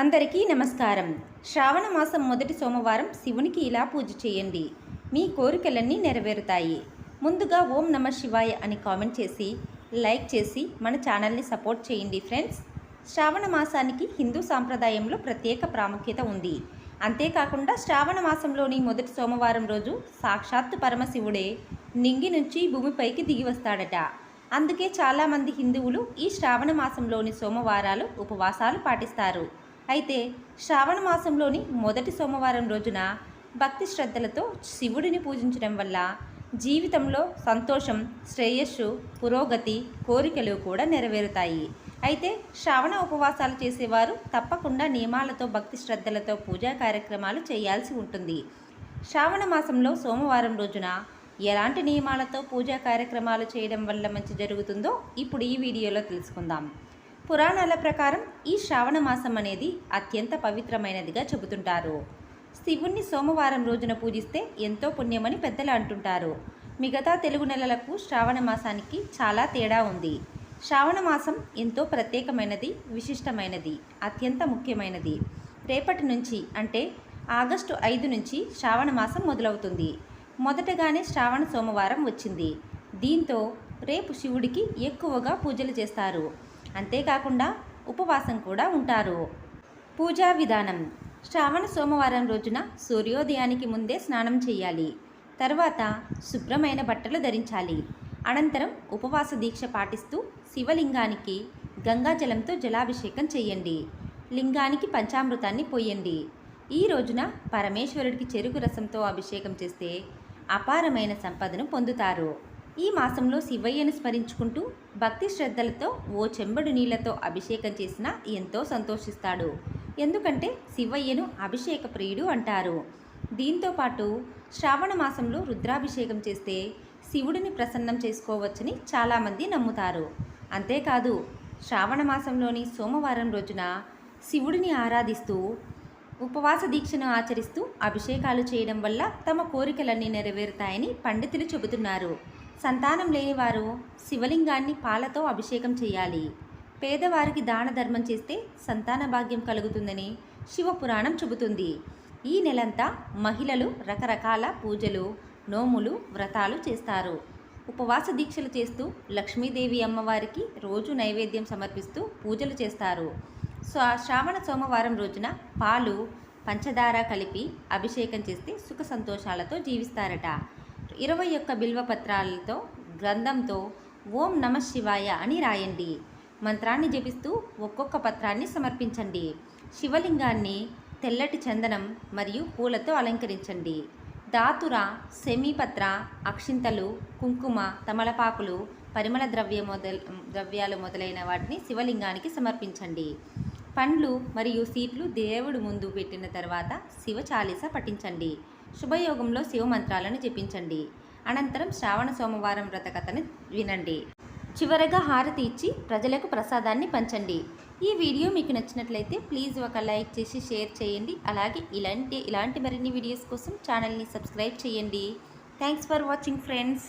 అందరికీ నమస్కారం. శ్రావణ మాసం మొదటి సోమవారం శివునికి ఇలా పూజ చేయండి. మీ కోరికలన్నీ నెరవేరుతాయి. ముందుగా ఓం నమ శివాయ అని కామెంట్ చేసి లైక్ చేసి మన ఛానల్ని సపోర్ట్ చేయండి ఫ్రెండ్స్. శ్రావణ మాసానికి హిందూ సాంప్రదాయంలో ప్రత్యేక ప్రాముఖ్యత ఉంది. అంతేకాకుండా శ్రావణ మాసంలోని మొదటి సోమవారం రోజు సాక్షాత్తు పరమశివుడే నింగి నుంచి భూమిపైకి దిగి వస్తాడట. అందుకే చాలామంది హిందువులు ఈ శ్రావణ మాసంలోని సోమవారాలు ఉపవాసాలు పాటిస్తారు. అయితే శ్రావణ మాసంలోని మొదటి సోమవారం రోజున భక్తి శ్రద్ధలతో శివుడిని పూజించడం వల్ల జీవితంలో సంతోషం శ్రేయస్సు పురోగతి కోరికలు కూడా నెరవేరుతాయి. అయితే శ్రావణ ఉపవాసాలు చేసేవారు తప్పకుండా నియమాలతో భక్తి శ్రద్ధలతో పూజా కార్యక్రమాలు చేయాల్సి ఉంటుంది. శ్రావణ మాసంలో సోమవారం రోజున ఎలాంటి నియమాలతో పూజా కార్యక్రమాలు చేయడం వల్ల మంచి జరుగుతుందో ఇప్పుడు ఈ వీడియోలో తెలుసుకుందాం. పురాణాల ప్రకారం ఈ శ్రావణ మాసం అనేది అత్యంత పవిత్రమైనదిగా చెబుతుంటారు. శివుణ్ణి సోమవారం రోజున పూజిస్తే ఎంతో పుణ్యమని పెద్దలు అంటుంటారు. మిగతా తెలుగు నెలలకు శ్రావణ మాసానికి చాలా తేడా ఉంది. శ్రావణ మాసం ఎంతో ప్రత్యేకమైనది విశిష్టమైనది అత్యంత ముఖ్యమైనది. రేపటి నుంచి అంటే ఆగస్టు ఐదు నుంచి శ్రావణ మాసం మొదలవుతుంది. మొదటగానే శ్రావణ సోమవారం వచ్చింది. దీంతో రేపు శివుడికి ఎక్కువగా పూజలు చేస్తారు. అంతేకాకుండా ఉపవాసం కూడా ఉంటారు. పూజా విధానం. శ్రావణ సోమవారం రోజున సూర్యోదయానికి ముందే స్నానం చేయాలి. తర్వాత శుభ్రమైన బట్టలు ధరించాలి. అనంతరం ఉపవాస దీక్ష పాటిస్తూ శివలింగానికి గంగాజలంతో జలాభిషేకం చేయండి. లింగానికి పంచామృతాన్ని పోయండి. ఈ రోజున పరమేశ్వరుడికి చెరుకు రసంతో అభిషేకం చేస్తే అపారమైన సంపదను పొందుతారు. ఈ మాసంలో శివయ్యను స్మరించుకుంటూ భక్తి శ్రద్ధలతో ఓ చెంబడు నీళ్ళతో అభిషేకం చేసినా ఎంతో సంతోషిస్తాడు. ఎందుకంటే శివయ్యను అభిషేక ప్రియుడు అంటారు. దీంతో పాటు శ్రావణ మాసంలో రుద్రాభిషేకం చేస్తే శివుడిని ప్రసన్నం చేసుకోవచ్చని చాలామంది నమ్ముతారు. అంతేకాదు శ్రావణ మాసంలోని సోమవారం రోజున శివుడిని ఆరాధిస్తూ ఉపవాస దీక్షను ఆచరిస్తూ అభిషేకాలు చేయడం వల్ల తమ కోరికలన్నీ నెరవేరుతాయని పండితులు చెబుతున్నారు. సంతానం లేని వారు శివలింగాన్ని పాలతో అభిషేకం చేయాలి. పేదవారికి దాన ధర్మం చేస్తే సంతాన భాగ్యం కలుగుతుందని శివపురాణం చెబుతుంది. ఈ నెలంతా మహిళలు రకరకాల పూజలు నోములు వ్రతాలు చేస్తారు. ఉపవాస దీక్షలు చేస్తూ లక్ష్మీదేవి అమ్మవారికి రోజు నైవేద్యం సమర్పిస్తూ పూజలు చేస్తారు. శ్రావణ సోమవారం రోజున పాలు పంచదార కలిపి అభిషేకం చేస్తే సుఖ సంతోషాలతో జీవిస్తారట. ఇరవై ఒక్క బిల్వపత్రాలతో గ్రంథంతో ఓం నమ శివాయ అని రాయండి. మంత్రాన్ని జపిస్తూ ఒక్కొక్క పత్రాన్ని సమర్పించండి. శివలింగాన్ని తెల్లటి చందనం మరియు పూలతో అలంకరించండి. దాతుర సెమీపత్ర అక్షింతలు కుంకుమ తమలపాకులు పరిమళ ద్రవ్య మొదల ద్రవ్యాలు మొదలైన వాటిని శివలింగానికి సమర్పించండి. పండ్లు మరియు సీట్లు దేవుడు ముందు పెట్టిన తర్వాత శివ చాలీస పఠించండి. శుభయోగంలో శివ మంత్రాలను జపించండి. అనంతరం శ్రావణ సోమవారం వ్రతకథను వినండి. చివరగా హారతి ఇచ్చి ప్రజలకు ప్రసాదాన్ని పంచండి. ఈ వీడియో మీకు నచ్చినట్లయితే ప్లీజ్ ఒక లైక్ చేసి షేర్ చేయండి. అలాగే ఇలాంటి ఇలాంటి మరిన్ని వీడియోస్ కోసం ఛానల్ని సబ్స్క్రైబ్ చేయండి. Thanks for watching friends.